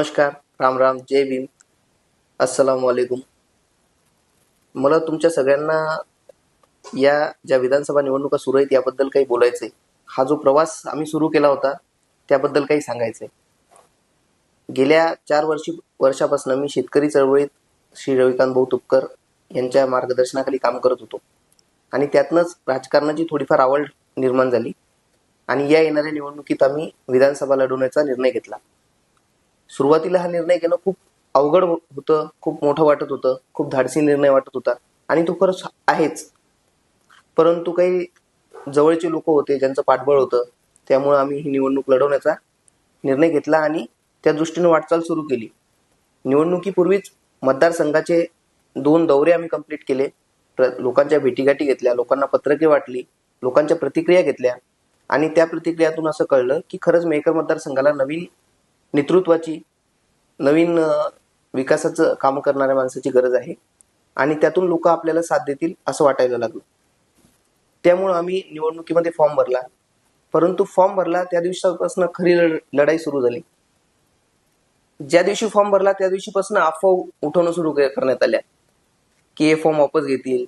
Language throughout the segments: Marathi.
नमस्कार राम राम जय भीम. अस्सलाम वालेकुम मला तुमच्या सगळ्यांना या ज्या विधानसभा निवडणुका सुरू आहेत याबद्दल काही बोलायचं आहे हा जो प्रवास आम्ही सुरू केला होता त्याबद्दल काही सांगायचं आहे गेल्या चार वर्षी वर्षापासून मी शेतकरी चळवळीत श्री रविकांत भाऊ तुपकर यांच्या मार्गदर्शनाखाली काम करत होतो. आणि त्यातनंच राजकारणाची थोडीफार आवड निर्माण झाली. आणि या येणाऱ्या निवडणुकीत आम्ही विधानसभा लढवण्याचा निर्णय घेतला. सुरुवातीला हा निर्णय घेणं खूप अवघड होतं खूप मोठं वाटत होतं खूप धाडसी निर्णय वाटत होता. आणि तो खरंच आहेच. परंतु काही जवळचे लोक होते ज्यांचं पाठबळ होतं त्यामुळे आम्ही ही निवडणूक लढवण्याचा निर्णय घेतला आणि त्या दृष्टीने वाटचाल सुरू केली. निवडणुकीपूर्वीच मतदारसंघाचे दोन दौरे आम्ही कंप्लीट केले. प्र- लोकांच्या भेटीगाठी घेतल्या लोकांना पत्रके वाटली लोकांच्या प्रतिक्रिया घेतल्या. आणि त्या प्रतिक्रियातून असं कळलं की खरंच मेकर मतदारसंघाला नवीन नेतृत्वाची नवीन विकासाचं काम करणाऱ्या माणसाची गरज आहे आणि त्यातून लोक आपल्याला साथ देतील असं वाटायला लागलं. त्यामुळं आम्ही निवडणुकीमध्ये फॉर्म भरला. परंतु फॉर्म भरला त्या दिवसापासून खरी लढाई सुरू झाली. ज्या दिवशी फॉर्म भरला त्या दिवशीपासून अफवा उठवणं सुरू करण्यात आल्या. की हे फॉर्म वापस घेतील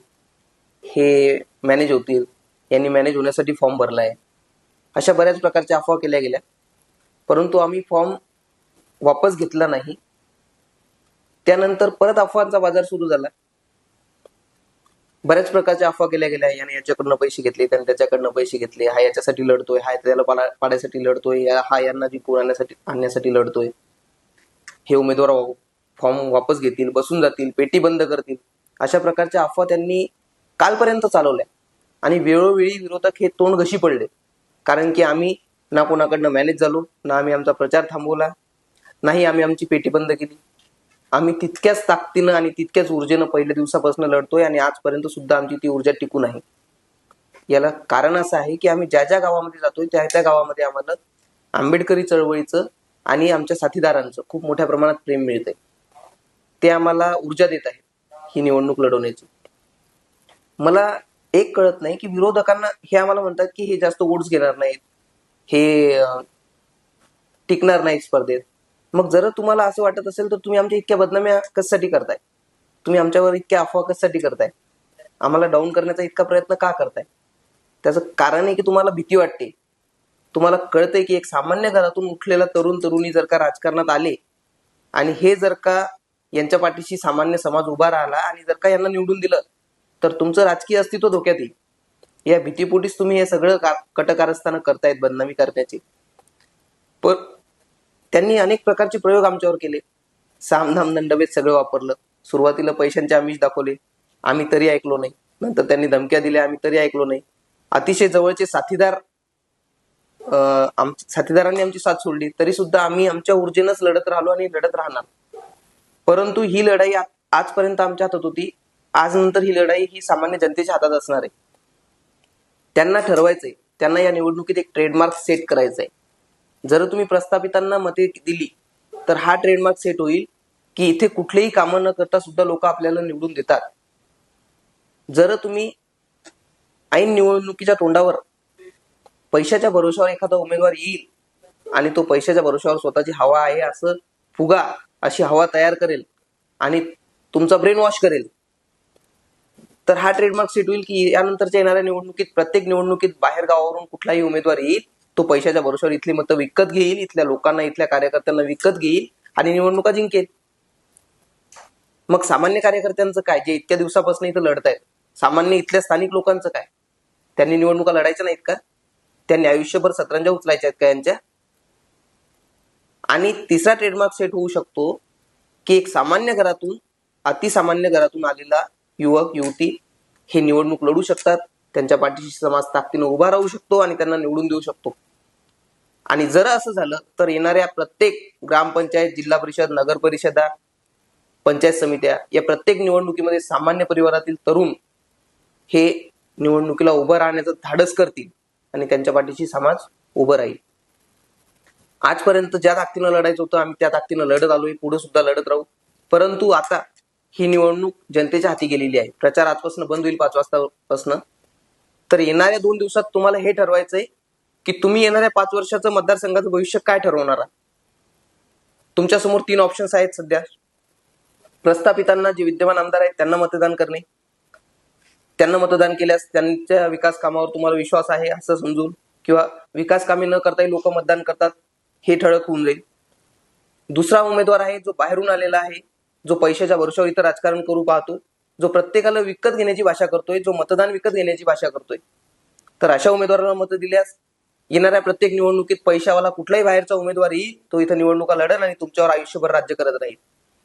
हे मॅनेज होतील यांनी मॅनेज होण्यासाठी फॉर्म भरला आहे अशा बऱ्याच प्रकारच्या अफवा केल्या गेल्या. परंतु आम्ही फॉर्म वापस घेतला नाही. त्यानंतर परत अफवांचा बाजार सुरू झाला. बऱ्याच प्रकारच्या अफवा केल्या गेल्या याने याच्याकडनं पैसे घेतले त्याने त्याच्याकडनं पैसे घेतले. हा याच्यासाठी लढतोय हा त्याला पाडायसाठी लढतोय हा यांना जिंकून आणण्यासाठी आणण्यासाठी लढतोय. हे उमेदवार फॉर्म वापस घेतील बसून जातील पेटी बंद करतील. अशा प्रकारच्या अफवा त्यांनी कालपर्यंत चालवल्या. आणि वेळोवेळी विरोधक हे तोंड घशी पडले. कारण की आम्ही ना कोणाकडनं मॅनेज झालो ना आम्ही आमचा प्रचार थांबवला. नाही आम्ही आमची पेटी बंद केली. आम्ही तितक्याच ताकदीनं आणि तितक्याच ऊर्जेनं पहिल्या दिवसापासून लढतोय आणि आजपर्यंत सुद्धा आमची ती ऊर्जा टिकून आहे याला कारण असं आहे की आम्ही ज्या ज्या गावामध्ये जातोय त्या त्या गावामध्ये आम्हाला आंबेडकरी चळवळीचं आणि आमच्या साथीदारांचं खूप मोठ्या प्रमाणात प्रेम मिळतंय. ते आम्हाला ऊर्जा देत आहे ही निवडणूक लढवण्याची. मला एक कळत नाही की विरोधकांना हे आम्हाला म्हणतात की हे जास्त वोट्स घेणार नाहीत हे टिकणार नाही स्पर्धेत. मग जर तुम्हाला असं वाटत असेल तर तुम्ही आमच्या इतक्या बदनाम्या कशासाठी करताय? तुम्ही आमच्यावर इतक्या अफवा कशासाठी करताय? आम्हाला डाऊन करण्याचा इतका प्रयत्न का करताय? त्याचं कारण आहे की तुम्हाला भीती वाटते. तुम्हाला कळतंय की एक सामान्य घरातून उठलेला तरुण तरुणी जर का राजकारणात आले आणि हे जर का यांच्या पाठीशी सामान्य समाज उभा राहिला आणि जर का यांना निवडून दिलं तर तुमचं राजकीय अस्तित्व धोक्यात येईल. या भीतीपोटीच तुम्ही हे सगळं कटकारस्थानं करतायत बदनामी करण्याची त्यांनी अनेक प्रकारचे प्रयोग आमच्यावर केले. सामधाम दंडभेद सगळं वापरलं. सुरुवातीला पैशांचे आमिष दाखवले. आम्ही तरी ऐकलो नाही. नंतर त्यांनी धमक्या दिल्या. आम्ही तरी ऐकलो नाही. अतिशय जवळचे साथीदार अं, साथीदारांनी आमची साथ सोडली. तरी सुद्धा आम्ही आमच्या ऊर्जेनंच लढत राहिलो आणि लढत राहणार. परंतु ही लढाई आजपर्यंत आमच्या हातात होती. आज नंतर ही लढाई ही सामान्य जनतेच्या हातात असणार आहे. त्यांना ठरवायचंय. त्यांना या निवडणुकीत एक ट्रेडमार्क सेट करायचंय. जर तुम्ही प्रस्थापितांना मते दिली तर हा ट्रेडमार्क सेट होईल की इथे कुठलेही कामं न करता सुद्धा लोक आपल्याला निवडून देतात. जर तुम्ही ऐन निवडणुकीच्या तोंडावर पैशाच्या भरोशावर एखादा उमेदवार येईल आणि तो पैशाच्या भरोशावर स्वतःची हवा आहे असं फुगा अशी हवा तयार करेल आणि तुमचा ब्रेन वॉश करेल तर हा ट्रेडमार्क सेट होईल की यानंतरच्या येणाऱ्या निवडणुकीत प्रत्येक निवडणुकीत बाहेर गावावरून कुठलाही उमेदवार येईल तो पैशाच्या भरोशावर इथली मतं विकत घेईल इथल्या लोकांना इथल्या कार्यकर्त्यांना विकत घेईल आणि निवडणुका जिंकेल. मग सामान्य कार्यकर्त्यांचं काय? जे इतक्या दिवसापासून इथं लढत आहेत. सामान्य इथल्या स्थानिक लोकांचं काय? त्यांनी निवडणुका लढायच्या नाहीत का? त्यांनी आयुष्यभर सतरंजा उचलायच्या आहेत का यांच्या? आणि तिसरा ट्रेडमार्क सेट होऊ शकतो की एक सामान्य घरातून अतिसामान्य घरातून आलेला युवक युवती हे निवडणूक लढू शकतात. त्यांच्या पाठीशी समाज ताकदीनं उभा राहू शकतो आणि त्यांना निवडून देऊ शकतो. आणि जर असं झालं तर येणाऱ्या प्रत्येक ग्रामपंचायत जिल्हा परिषद नगर परिषदा पंचायत समित्या या प्रत्येक निवडणुकीमध्ये सामान्य परिवारातील तरुण हे निवडणुकीला उभं राहण्याचं धाडस करतील आणि त्यांच्या पाठीशी समाज उभं राहील. आजपर्यंत ज्या ताकदीनं लढायचं होतं आम्ही त्या ताकदीनं लढत आलोय पुढे सुद्धा लढत राहू. परंतु आता ही निवडणूक जनतेच्या हाती गेलेली आहे. प्रचार आजपासून बंद होईल पाच वाजतापासून तर येणाऱ्या दोन दिवसात तुम्हाला हे ठरवायचंय की तुम्ही येणाऱ्या पाच वर्षाचं मतदारसंघाचं भविष्य काय ठरवणार तुमच्यासमोर तीन ऑप्शन्स आहेत सध्या. प्रस्थापितांना जे विद्यमान आमदार आहेत त्यांना मतदान करणे. त्यांना मतदान केल्यास त्यांच्या विकास कामावर तुम्हाला विश्वास आहे असं समजून किंवा विकास कामे न करताही लोक मतदान करतात हे ठळक होऊन जाईल. दुसरा उमेदवार आहे जो बाहेरून आलेला आहे जो पैशाच्या भरोशावर इथं राजकारण करू पाहतो जो प्रत्येकाला विकत घेण्याची भाषा करतोय जो मतदान विकत घेण्याची भाषा करतोय. तर अशा उमेदवाराला मतं दिल्यास येणाऱ्या प्रत्येक निवडणुकीत पैशावाला कुठलाही बाहेरचा उमेदवार येईल तो इथं निवडणुका लढेल आणि तुमच्यावर आयुष्यभर राज्य करत राहील.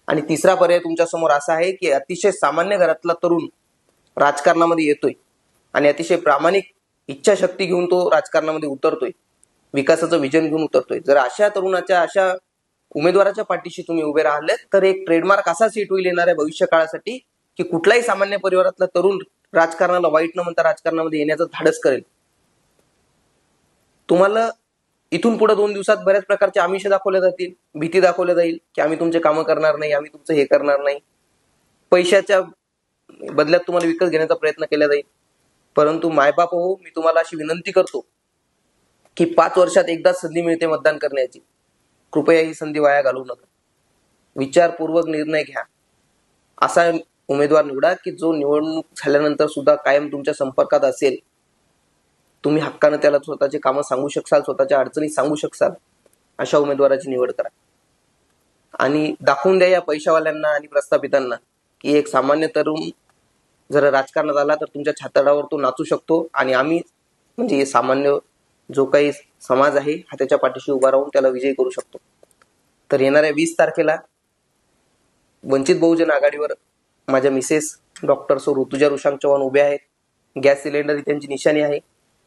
आणि तिसरा पर्याय तुमच्यासमोर असा आहे की अतिशय सामान्य घरातला तरुण राजकारणामध्ये येतोय आणि अतिशय प्रामाणिक इच्छाशक्ती घेऊन तो राजकारणामध्ये उतरतोय. विकासाचं विजन घेऊन उतरतोय. जर अशा तरुणाच्या अशा उमेदवाराच्या पाठीशी तुम्ही उभे राहिले तर एक ट्रेडमार्क असा सीट होईल येणाऱ्या भविष्य काळासाठी की कुठलाही सामान्य परिवारातला तरुण राजकारणाला वाईट न म्हणता राजकारणामध्ये येण्याचं धाडस करेल. तुम्हाला इथून पुढे दोन दिवसात बऱ्याच प्रकारचे आमिष दाखवले जातील भीती दाखवल्या जाईल की आम्ही तुमचे कामं करणार नाही आम्ही तुमचं हे करणार नाही. पैशाच्या बदल्यात तुम्हाला विकत घेण्याचा प्रयत्न केला जाईल. परंतु मायबाप हो मी तुम्हाला अशी विनंती करतो की पाच वर्षात एकदाच संधी मिळते मतदान करण्याची. कृपया ही संधी वाया घालवू नका. विचारपूर्वक निर्णय घ्या. असा उमेदवार निवडा की जो निवडणूक झाल्यानंतर सुद्धा कायम तुमच्या संपर्कात असेल. तुम्ही हक्कानं त्याला स्वतःचे कामं सांगू शकसाल स्वतःच्या अडचणी सांगू शकसाल अशा उमेदवाराची निवड करा. आणि दाखवून द्या या पैशावाल्यांना आणि प्रस्थापितांना की एक सामान्य तरुण जर राजकारणात आला तर तुमच्या छातडावर तो नाचू शकतो आणि आम्ही म्हणजे हे सामान्य जो काही समाज आहे हा त्याच्या पाठीशी उभा राहून त्याला विजयी करू शकतो. तर येणाऱ्या वीस तारखेला वंचित बहुजन आघाडीवर माझ्या मिसेस डॉक्टर सो ऋतुजा रुशांक चव्हाण उभे आहेत. गॅस सिलेंडर ही त्यांची निशाणी आहे.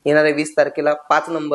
येणाऱ्या वीस तारखेला पाच नंबर